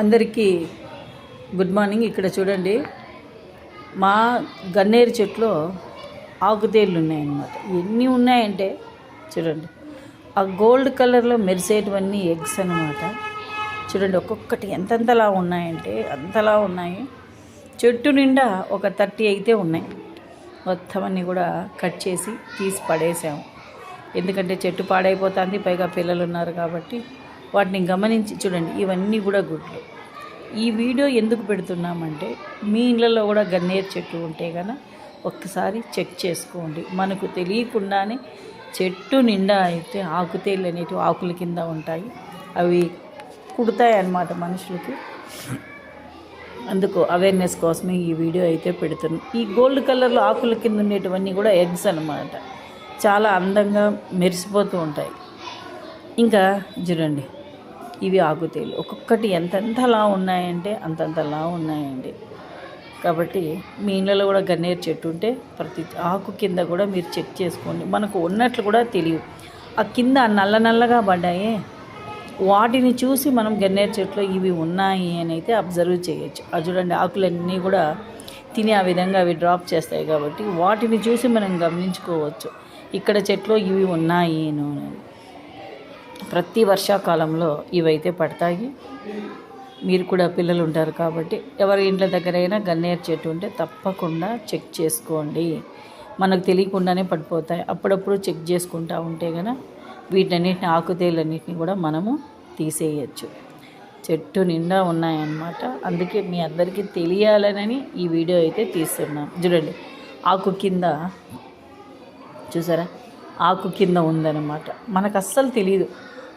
అందరికీ good morning. ఇక్కడ చూడండి మా గన్నేరు చెట్లో ఆకుతేళ్ళు ఉన్నాయన్నమాట. ఎన్ని ఉన్నాయంటే చూడండి ఆ గోల్డ్ కలర్లో మెరిసేటివన్నీ ఎగ్స్ అన్నమాట. చూడండి ఒక్కొక్కటి ఎంతెంతలా ఉన్నాయంటే అంతలా ఉన్నాయి. చెట్టు నిండా ఒక థర్టీ అయితే ఉన్నాయి. మొత్తం అన్నీ కూడా కట్ చేసి తీసి పడేసాము. ఎందుకంటే చెట్టు పాడైపోతుంది పైగా పిల్లలు ఉన్నారు కాబట్టి వాటిని గమనించి చూడండి ఇవన్నీ కూడా గుడ్లు. ఈ వీడియో ఎందుకు పెడుతున్నామంటే మీ ఇళ్ళలో కూడా గన్నేరు చెట్టు ఉంటే కనుక ఒక్కసారి చెక్ చేసుకోండి. మనకు తెలియకుండానే చెట్టు నిండా అయితే ఆకుతేళ్ళు అనేటివి ఆకుల కింద ఉంటాయి. అవి కుడతాయి అన్నమాట మనుషులకి. అందుకు అవేర్నెస్ కోసమే ఈ వీడియో అయితే పెడుతున్నాం. ఈ గోల్డ్ కలర్లో ఆకుల కింద ఉండేటివన్నీ కూడా ఎగ్స్ అన్నమాట. చాలా అందంగా మెరిసిపోతూ ఉంటాయి. ఇంకా చూడండి. ఇవి ఆకుతేలు. ఒక్కొక్కటి ఎంతెంతలా ఉన్నాయంటే అంతంతలా ఉన్నాయండి. కాబట్టి మీ ఇళ్ళలో కూడా గన్నేరు చెట్టు ఉంటే ప్రతి ఆకు కింద కూడా మీరు చెక్ చేసుకోండి. మనకు ఉన్నట్లు కూడా తెలియదు ఆ కింద నల్ల నల్లగా పడ్డాయే. వాటిని చూసి మనం గన్నేరు చెట్లు ఇవి ఉన్నాయి అని అయితే అబ్జర్వ్ చేయొచ్చు. అది చూడండి ఆకులన్నీ కూడా తిని ఆ విధంగా అవి డ్రాప్ చేస్తాయి కాబట్టి వాటిని చూసి మనం గమనించుకోవచ్చు. ఇక్కడ చెట్లు ఇవి ఉన్నాయి అని ప్రతి వర్షాకాలంలో ఇవైతే పడతాయి. మీరు కూడా పిల్లలు ఉంటారు కాబట్టి ఎవరి ఇంట్ల దగ్గరైనా గన్నేరు చెట్టు ఉంటే తప్పకుండా చెక్ చేసుకోండి. మనకు తెలియకుండానే పడిపోతాయి. అప్పుడప్పుడు చెక్ చేసుకుంటా ఉంటే కనుక వీటన్నిటిని ఆకుతేలన్నిటిని కూడా మనము తీసేయచ్చు. చెట్టు నిండా ఉన్నాయన్నమాట. అందుకే మీ అందరికీ తెలియాలనని ఈ వీడియో అయితే తీస్తున్నాం. చూడండి ఆకు కింద చూసారా? ఆకు కింద ఉందన్నమాట. మనకు అస్సలు తెలియదు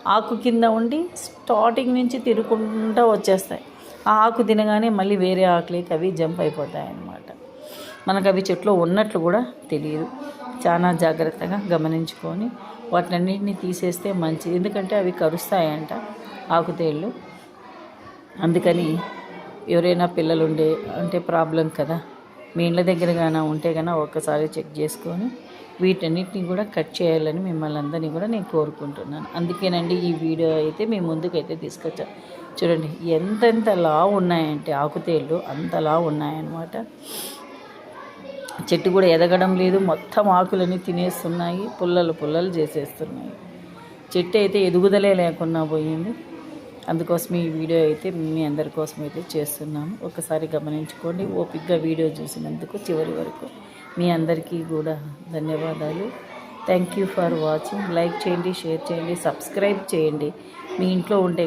ఆకు కింద ఉండి స్టార్టింగ్ నుంచి తిరుగుకుంటూ వచ్చేస్తాయి. ఆ ఆకు తినగానే మళ్ళీ వేరే ఆకులకి అవి జంప్ అయిపోతాయి అన్నమాట మనకు అవి చెట్లు ఉన్నట్లు కూడా తెలియదు. చాలా జాగ్రత్తగా గమనించుకొని వాటినన్నింటినీ తీసేస్తే మంచిది. ఎందుకంటే అవి కరుస్తాయంట ఆకుతేళ్ళు అందుకని ఎవరైనా పిల్లలు ఉండే అంటే ప్రాబ్లం కదా. మీ ఇళ్ళ దగ్గర కానీ ఉంటే కనుక ఒక్కసారి చెక్ చేసుకొని వీటన్నిటిని కూడా కట్ చేయాలని మిమ్మల్ని అందరినీ కూడా నేను కోరుకుంటున్నాను. అందుకేనండి ఈ వీడియో అయితే మీ ముందుకైతే తీసుకొచ్చా చూడండి ఎంతెంత లా ఉన్నాయంటే ఆకుతేళ్ళు అంతలా ఉన్నాయన్నమాట. చెట్టు కూడా ఎదగడం లేదు మొత్తం ఆకులని తినేస్తున్నాయి పుల్లలు పుల్లలు చేసేస్తున్నాయి. చెట్టు అయితే ఎదుగుదలే లేకుండా పోయింది. అందుకోసం ఈ వీడియో అయితే మీ అందరి కోసం అయితే చేస్తున్నాము ఒకసారి గమనించుకోండి ఓపిక్గా వీడియో చూసినందుకు చివరి వరకు. మీ అందరికీ కూడా ధన్యవాదాలు. Thank you for watching like చేయండి షేర్ చేయండి సబ్స్క్రైబ్ చేయండి. మీ ఇంట్లో ఉండే